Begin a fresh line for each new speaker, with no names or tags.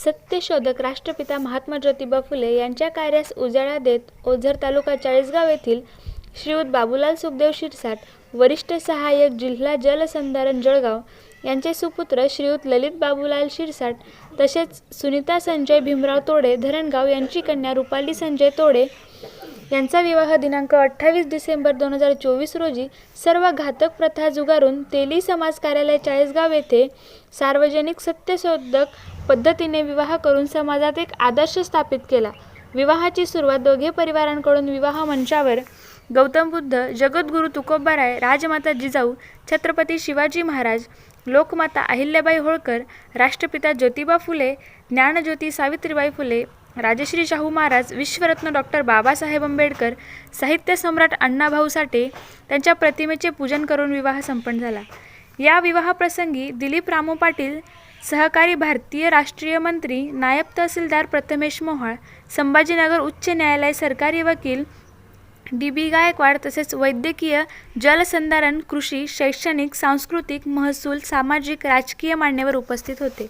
सत्यशोधक राष्ट्रपिता महात्मा ज्योतिबा फुले यांच्या कार्यास उजाळा देत ओझर तालुका चाळीसगाव येथील श्रीयुत बाबूलाल सुखदेव शिरसाट वरिष्ठ सहाय्यक जिल्हा जलसंधारण जळगाव यांचे सुपुत्र श्रीयुत ललित बाबूलाल शिरसाट तसेच सुनीता संजय भीमराव तोडे धरणगाव यांची कन्या रुपाली संजय तोडे यांचा विवाह दिनांक अठ्ठावीस डिसेंबर दोन हजार चोवीस रोजी सर्व घातक प्रथा जुगारून तेली समाज कार्यालय चाळीसगाव येथे सार्वजनिक सत्यशोधक पद्धतीने विवाह करून समाजात एक आदर्श स्थापित केला. विवाहाची सुरुवात दोघे परिवारांकडून विवाह मंचावर गौतम बुद्ध जगद्गुरू तुकोबाराय राजमाता जिजाऊ छत्रपती शिवाजी महाराज लोकमाता अहिल्याबाई होळकर राष्ट्रपिता ज्योतिबा फुले ज्ञानज्योती सावित्रीबाई फुले राजश्री शाहू महाराज विश्वरत्न डॉक्टर बाबासाहेब आंबेडकर साहित्य सम्राट अण्णाभाऊ साठे त्यांच्या प्रतिमेचे पूजन करून विवाह संपन्न झाला. या विवाहाप्रसंगी दिलीप रामू पाटील सहकारी भारतीय राष्ट्रीय मंत्री नायब तहसीलदार प्रथमेश मोहाळ संभाजीनगर उच्च न्यायालय सरकारी वकील डी बी गायकवाड तसेच वैद्यकीय जलसंधारण कृषी शैक्षणिक सांस्कृतिक महसूल सामाजिक राजकीय मान्यवर उपस्थित होते.